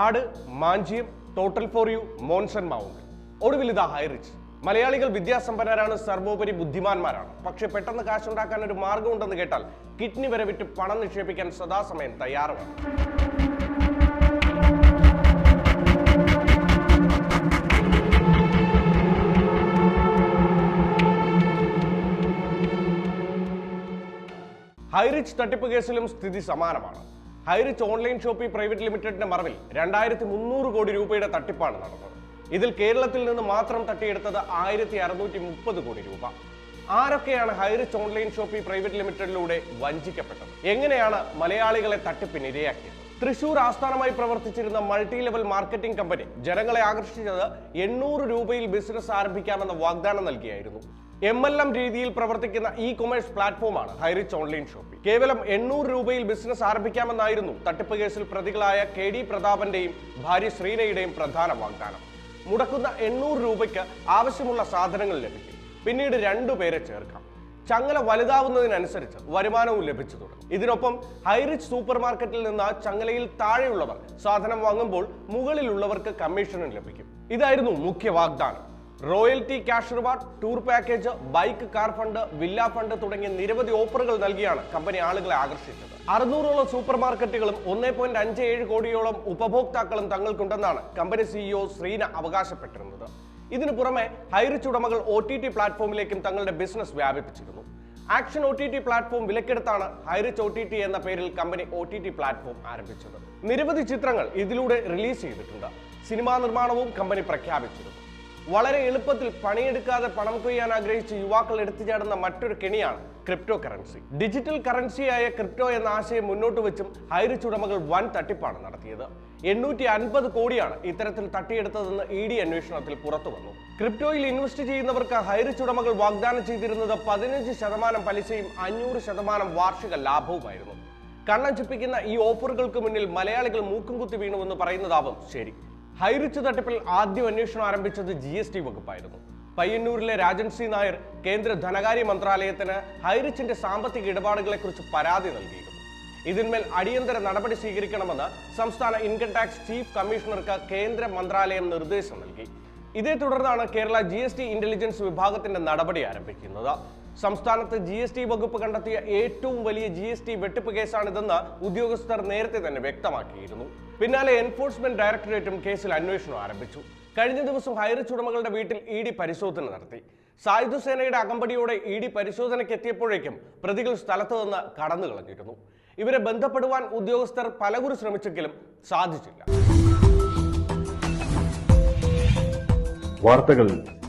ആട് mangium total for you Monson mount ഒടുവിൽ ഇതാ ഹൈറിച്ച്. മലയാളികൾ വിദ്യാസമ്പന്നരാണ് സർവോപരി ബുദ്ധിമാന്മാരാണ്. പക്ഷെ പെട്ടെന്ന് കാശുണ്ടാക്കാൻ ഒരു മാർഗമുണ്ടെന്ന് കേട്ടാൽ കിഡ്നി വരെ വിറ്റ് പണം നിക്ഷേപിക്കാൻ സദാസമയം തയ്യാറുമാണ്. ഹൈറിച്ച് തട്ടിപ്പ് കേസിലും സ്ഥിതി സമാനമാണ്. ഹൈറിച്ച് ഓൺലൈൻ ഷോപ്പി പ്രൈവറ്റ് ലിമിറ്റഡിന്റെ മറവിൽ രണ്ടായിരത്തി മുന്നൂറ് കോടി രൂപയുടെ തട്ടിപ്പാണ് നടന്നത്. ഇതിൽ കേരളത്തിൽ നിന്ന് മാത്രം തട്ടിയെടുത്തത് ആയിരത്തി അറുന്നൂറ്റി മുപ്പത് കോടി രൂപ. ആരൊക്കെയാണ് ഹൈറിച്ച് ഓൺലൈൻ ഷോപ്പി പ്രൈവറ്റ് ലിമിറ്റഡിലൂടെ വഞ്ചിക്കപ്പെട്ടത്? എങ്ങനെയാണ് മലയാളികളെ തട്ടിപ്പിന് ഇരയാക്കിയത്? തൃശൂർ ആസ്ഥാനമായി പ്രവർത്തിച്ചിരുന്ന മൾട്ടി ലെവൽ മാർക്കറ്റിംഗ് കമ്പനി ജനങ്ങളെ ആകർഷിച്ചത് എണ്ണൂറ് രൂപയിൽ ബിസിനസ് ആരംഭിക്കാമെന്ന വാഗ്ദാനം നൽകിയായിരുന്നു. എം എൽ എം രീതിയിൽ പ്രവർത്തിക്കുന്ന ഇ കൊമേഴ്സ് പ്ലാറ്റ്ഫോമാണ് ഹൈറിച്ച് ഓൺലൈൻ ഷോപ്പിംഗ്. കേവലം എണ്ണൂറ് രൂപയിൽ ബിസിനസ് ആരംഭിക്കാമെന്നായിരുന്നു തട്ടിപ്പ് കേസിൽ പ്രതികളായ കെ ഡി പ്രതാപന്റെയും ഭാര്യ ശ്രീനയുടെയും പ്രധാന വാഗ്ദാനം. മുടക്കുന്ന എണ്ണൂറ് രൂപയ്ക്ക് ആവശ്യമുള്ള സാധനങ്ങൾ ലഭിക്കും. പിന്നീട് രണ്ടുപേരെ ചേർക്കാം. ചങ്ങല വലുതാവുന്നതിനനുസരിച്ച് വരുമാനവും ലഭിച്ചു തുടങ്ങും. ഇതിനൊപ്പം ഹൈറിച്ച് സൂപ്പർ മാർക്കറ്റിൽ നിന്ന് ചങ്ങലയിൽ താഴെയുള്ളവർ സാധനം വാങ്ങുമ്പോൾ മുകളിലുള്ളവർക്ക് കമ്മീഷനും ലഭിക്കും. ഇതായിരുന്നു മുഖ്യ വാഗ്ദാനം. Royalty cash reward tour package bike car fund villa fund തുടങ്ങിയ നിരവധി ഓഫറുകൾ നൽകിയാണ് കമ്പനി ആളുകളെ ആകർഷിച്ചത്. അറുന്നൂറോളം സൂപ്പർ മാർക്കറ്റുകളും ഒന്നേ പോയിന്റ് അഞ്ച് ഏഴ് കോടിയോളം ഉപഭോക്താക്കളും തങ്ങൾക്കുണ്ടെന്നാണ് കമ്പനി സിഇഒ ശ്രീന അവകാശപ്പെട്ടിരുന്നത്. ഇതിനു പുറമെ ഹൈറിച്ച് ഉടമകൾ ഒ ടി ടി പ്ലാറ്റ്ഫോമിലേക്കും തങ്ങളുടെ business വ്യാപിപ്പിച്ചിരുന്നു. Action O T T platform വിലക്കെടുത്താണ് Highrich O T T എന്ന പേരിൽ company O T T platform ആരംഭിച്ചത്. നിരവധി ചിത്രങ്ങൾ ഇതിലൂടെ റിലീസ് ചെയ്തിട്ടുണ്ട്. സിനിമാ നിർമ്മാണവും കമ്പനി പ്രഖ്യാപിച്ചിരുന്നു. വളരെ എളുപ്പത്തിൽ പണിയെടുക്കാതെ പണം കൊയ്യാൻ ആഗ്രഹിച്ച് യുവാക്കൾ എടുത്തുചാടുന്ന മറ്റൊരു കെണിയാണ് ക്രിപ്റ്റോ കറൻസി ഡിജിറ്റൽ കറൻസിയായ ക്രിപ്റ്റോ എന്ന ആശയം മുന്നോട്ട് വെച്ചും ഹൈറിച്ച് ഉടമകൾ വൻ തട്ടിപ്പാണ് നടത്തിയത്. എണ്ണൂറ്റി അൻപത് കോടിയാണ് ഇത്തരത്തിൽ തട്ടിയെടുത്തതെന്ന് ഇ ഡി അന്വേഷണത്തിൽ പുറത്തു വന്നു. ക്രിപ്റ്റോയിൽ ഇൻവെസ്റ്റ് ചെയ്യുന്നവർക്ക് ഹൈറിച്ച് ഉടമകൾ വാഗ്ദാനം ചെയ്തിരുന്നത് പതിനഞ്ച് ശതമാനം പലിശയും അഞ്ഞൂറ് ശതമാനം വാർഷിക ലാഭവുമായിരുന്നു. കണ്ണം ചുപ്പിക്കുന്ന ഈ ഓഫറുകൾക്ക് മുന്നിൽ മലയാളികൾ മൂക്കും കുത്തി വീണുവെന്ന് പറയുന്നതാവും ശരി. ഹൈറിച്ച് തട്ടിപ്പിൽ ആദ്യം അന്വേഷണം ആരംഭിച്ചത് ജി എസ് ടി വകുപ്പായിരുന്നു. പയ്യന്നൂരിലെ രാജൻ സി നായർ കേന്ദ്ര ധനകാര്യ മന്ത്രാലയത്തിന് ഹൈറിച്ചിന്റെ സാമ്പത്തിക ഇടപാടുകളെക്കുറിച്ച് പരാതി നൽകിയിരുന്നു. ഇതിന്മേൽ അടിയന്തര നടപടി സ്വീകരിക്കണമെന്ന് സംസ്ഥാന ഇൻകം ടാക്സ് ചീഫ് കമ്മീഷണർക്ക് കേന്ദ്ര മന്ത്രാലയം നിർദ്ദേശം നൽകി. ഇതേ തുടർന്നാണ് കേരള ജി ഇന്റലിജൻസ് വിഭാഗത്തിന്റെ നടപടി ആരംഭിക്കുന്നത്. സംസ്ഥാനത്ത് ജി എസ് ടി വകുപ്പ് കണ്ടെത്തിയ ഏറ്റവും വലിയ ജി എസ് ടി വെട്ടിപ്പ് കേസാണിതെന്ന് ഉദ്യോഗസ്ഥർ നേരത്തെ തന്നെ വ്യക്തമാക്കിയിരുന്നു. പിന്നാലെ എൻഫോഴ്സ്മെന്റ് ഡയറക്ടറേറ്റും കേസിൽ അന്വേഷണം ആരംഭിച്ചു. കഴിഞ്ഞ ദിവസം ഹൈറിച്ച് ഉടമകളുടെ വീട്ടിൽ ഇ ഡി പരിശോധന നടത്തി. സായുധ സേനയുടെ അകമ്പടിയോടെ ഇ ഡി പരിശോധനയ്ക്ക് എത്തിയപ്പോഴേക്കും പ്രതികൾ സ്ഥലത്തു നിന്ന് കടന്നു കളഞ്ഞിരുന്നു ഇവരെ ബന്ധപ്പെടുവാൻ ഉദ്യോഗസ്ഥർ പലകുറി ശ്രമിച്ചെങ്കിലും സാധിച്ചില്ല. വാർത്തകൾ